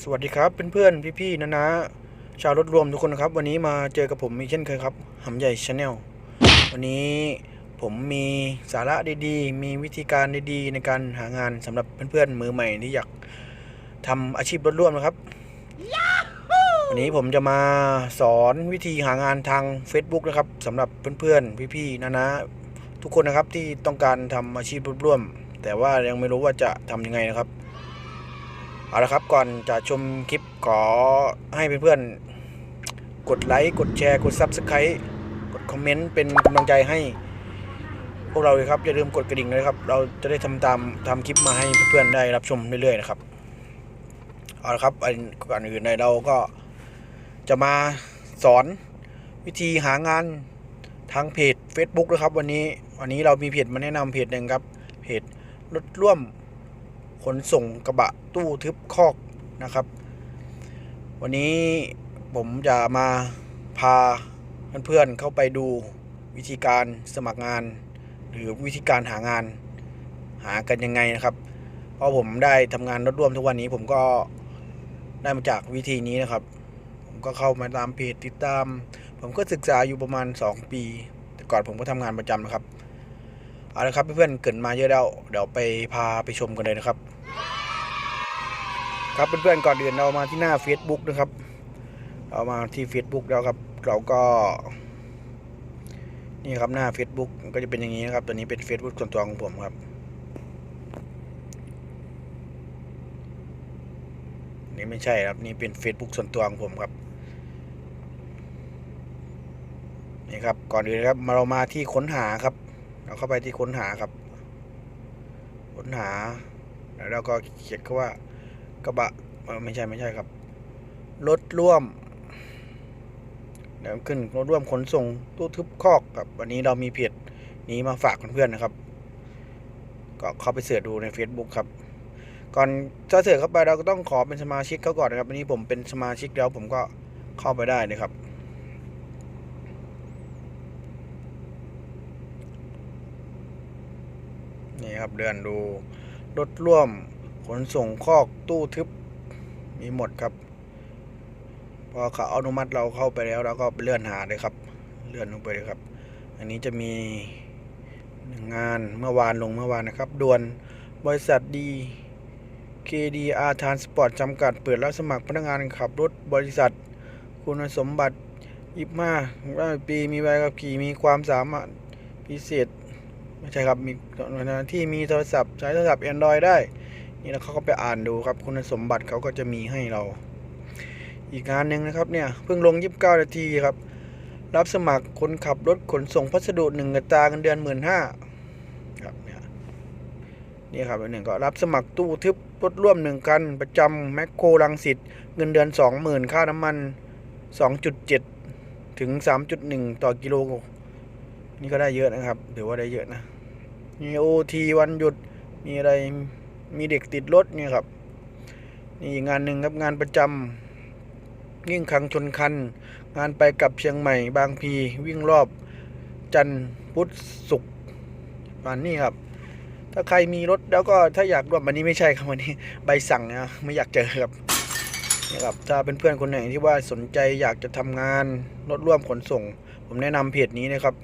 สวัสดีครับเพื่อนๆพี่ๆนะนะชาวรถรวมทุกคนนะครับ วันนี้มาเจอกับผมอีกเช่นเคยครับหำใหญ่ชาแนลวันนี้ผมมีสาระดีๆ มีวิธีการดีๆ ในการหางานสำหรับเพื่อนๆมือใหม่ที่อยากทำอาชีพรถร่วมนะครับ วันนี้ผมจะมาสอนวิธีหางานทาง Facebook นะครับสำหรับเพื่อนๆพี่ๆนะนะทุกคนนะครับที่ต้องการทำอาชีพรถร่วม แต่ว่ายังไม่รู้ว่าจะทำยังไงนะครับ เอาละครับก่อนจะชมคลิปขอให้เพื่อนๆ กดไลค์กดแชร์กด Subscribe กดคอมเมนต์เป็นกำลังใจให้ พวกเราเลยครับอย่าลืมกดกระดิ่งเลยครับ เราจะได้ทำตามทำคลิปมาให้เพื่อนๆได้รับชมเรื่อยๆนะครับเอาละครับอันก่อนอื่นในเราก็จะมาสอนวิธีหางานทางเพจ Facebook นะครับ วันนี้วันนี้เรามีเพจมาแนะนำเพจหนึ่งครับเพจรถร่วม ขนส่งกระบะตู้ทึบคอกนะครับ วันนี้ผมจะมาพาเพื่อนๆเข้าไปดูวิธีการสมัครงาน หรือวิธีการหางานหากันยังไงนะครับ เพราะผมได้ทำงานรถร่วมทุกวันนี้ผมก็ได้มาจากวิธีนี้นะครับ ผมก็เข้ามาตามเพจติดตาม ผมก็ศึกษาอยู่ประมาณ 2 ปี แต่ก่อนผมก็ทำงานประจำนะครับเอาละครับเพื่อนๆเกรินมาเยอะแล้ว เดี๋ยวไปพาไปชมกันเลยนะครับ ครับเพื่อนๆก่อนอื่นเรามาที่หน้า Facebook นะครับเรามาที่ Facebook แล้วครับ เราก็ นี่ครับหน้า Facebook ก็จะเป็นอย่างนี้นะครับตัวนี้เป็น Facebook ส่วนตัวของผมครับนี่ไม่ใช่ครับนี่เป็น Facebook ส่วนตัวของผมครับนี่ครับก่อนอื่นครับมาเรามาที่ค้นหาครับ เราเข้าไปที่ค้นหาครับ ค้นหาแล้วเราก็เขียนคำว่า กระบะไม่ใช่ไม่ใช่ครับ รถร่วมเดี๋ยวขึ้นรถร่วมขนส่งตู้ทึบคอกครับ วันนี้เรามีเพจนี้มาฝากเพื่อนๆนะครับ ก็เข้าไปเสิร์ชดูใน Facebook ครับ ก่อนจะเสิร์ชเข้าไปเราก็ต้องขอเป็นสมาชิกเขาก่อนนะครับวันนี้ผมเป็นสมาชิกแล้วผมก็เข้าไปได้เลยครับนี่ครับเดือนดูรถร่วม ขนส่งคอกตู้ทึบมีหมดครับ พอเขาอนุมัติเราเข้าไปแล้วเราก็เลื่อนหาเลยครับ เลื่อนลงไปเลยครับ อันนี้จะมีหนึ่งงานเมื่อวานลงเมื่อวานนะครับด่วนบริษัทดี KDR Transport จำกัด เปิดรับสมัครพนักงานขับรถบริษัท คุณสมบัติยิบมาปีมีใบขับขี่มีความสามารถพิเศษไม่ใช่ครับ มีที่มีโทรศัพท์ ใช้โทรศัพท์ Android ได้ นี่แล้วเขาก็ไปอ่านดูครับ คุณสมบัติเขาก็จะมีให้เรา อีกงานหนึ่งนะครับเนี่ยเพิ่งลง 29 นาทีครับ รับสมัครคนขับรถขนส่งพัสดุหนึ่งกระตาเงินเดือนหมื่นห้าครับเนี่ยนี่ครับอันหนึ่งก็รับสมัครตู้ทึบรถร่วมหนึ่งคัน ประจำแมคโครลังสิตเงินเดือนสองหมื่นค่าน้ำมัน 2.7 ถึง 3.1 ต่อกิโลนี่ก็ได้เยอะนะครับถือว่าได้เยอะนะมีโอทีวันหยุดมีอะไร มีเด็กติดรถเนี่ยครับ นี่งานหนึ่งครับงานประจำยิ่งคังชนคัน งานไปกลับเชียงใหม่ บางพีวิ่งรอบจันทร์พุธศุกร์วันนี้ครับ ถ้าใครมีรถแล้วก็ถ้าอยากร่วมวันนี้ไม่ใช่ครับวันนี้ใบสั่งนะไม่อยากเจอครับนี่ครับถ้าเป็นเพื่อนคนไหนที่ว่าสนใจอยากจะทำงานรถร่วมขนส่ง ผมแนะนำเพจนี้นะครับ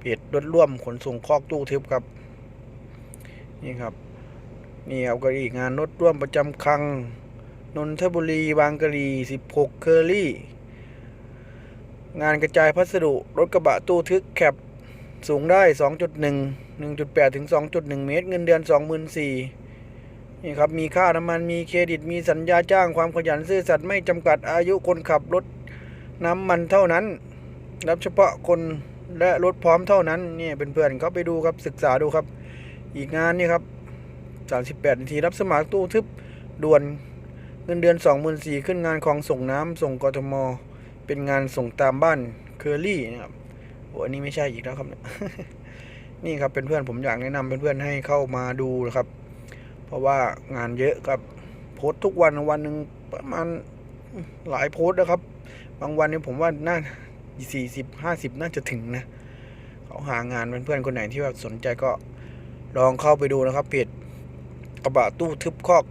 เพจรถร่วมขนส่งคอกตู้ทึบครับ นี่ครับ นี่ครับก็อีกงานรถร่วมประจำคลัง นนทบุรีบางกะลี16 เคอรี่ งานกระจายพัสดุ รถกระบะตู้ทึกแคปสูงได้ 2.1 1.8 ถึง 2.1 เมตร เงินเดือน 24,000นี่ครับ มีค่าน้ำมัน มีเครดิต มีสัญญาจ้าง ความขยันซื่อสัตย์ไม่จำกัดอายุคนขับรถน้ำมันเท่านั้น รับเฉพาะคนและรถพร้อมเท่านั้น นี่เป็นเพื่อนเขาไปดูครับศึกษาดูครับ อีกงานนี่ครับ 38นาทีรับสมัครตู้ทึบด่วนเงินเดือน 24,000ขึ้นงานของส่งน้ำส่งกทม เป็นงานส่งตามบ้านเคอรี่นะครับโอ้อันนี้ไม่ใช่อีกแล้วครับนี่ครับเป็นเพื่อนผมอยากแนะนำเป็นเพื่อนให้เข้ามาดูนะครับ เพราะว่างานเยอะครับโพสต์ทุกวันวันหนึ่งประมาณหลายโพสต์นะครับ บางวันนี่ผมว่าน่าสี่สิบห้าสิบน่าจะถึงนะเขาหางานเป็นเพื่อนคนไหนที่แบบสนใจก็ลองเข้าไปดูนะครับเพจ กระบะตู้ทึบคอก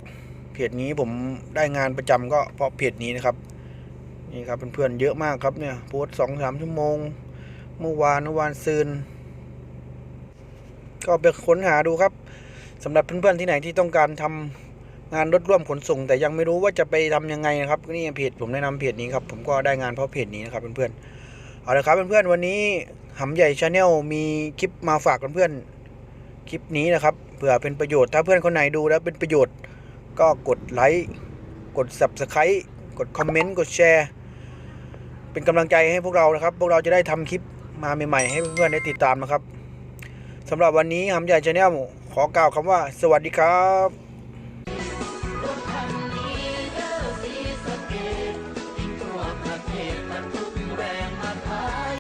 เพจนี้ผมได้งานประจำก็เพราะเพจนี้นะครับ นี่ครับเพื่อนๆเยอะมากครับเนี่ยโพสสองสามชั่วโมง เมื่อวานเมื่อวานซืนก็ไปค้นหาดูครับสำหรับเพื่อนๆที่ไหนที่ต้องการทำงานรถร่วมขนส่ง แต่ยังไม่รู้ว่าจะไปทำยังไงนะครับนี่เพจผมแนะนำเพจนี้ครับผมก็ได้งานเพราะเพจนี้นะครับเพื่อนๆเอาละครับเพื่อนๆวันนี้หำใหญ่ชาแนลมีคลิปมาฝากเพื่อนๆคลิปนี้นะครับ ผื่อเป็นประโยชน์ถ้าเพื่อนคนไหนดูแล้วเป็นประโยชน์ ก็กดไลค์กด subscribe กดคอมเมนต์กดแชร์เป็นกำลังใจให้พวกเรานะครับ พวกเราจะได้ทำคลิปมาใหม่ๆ ให้เพื่อนๆได้ติดตามนะครับสำหรับวันนี้หำใหญ่ชาแนลขอกล่าวคำว่า สวัสดีครับ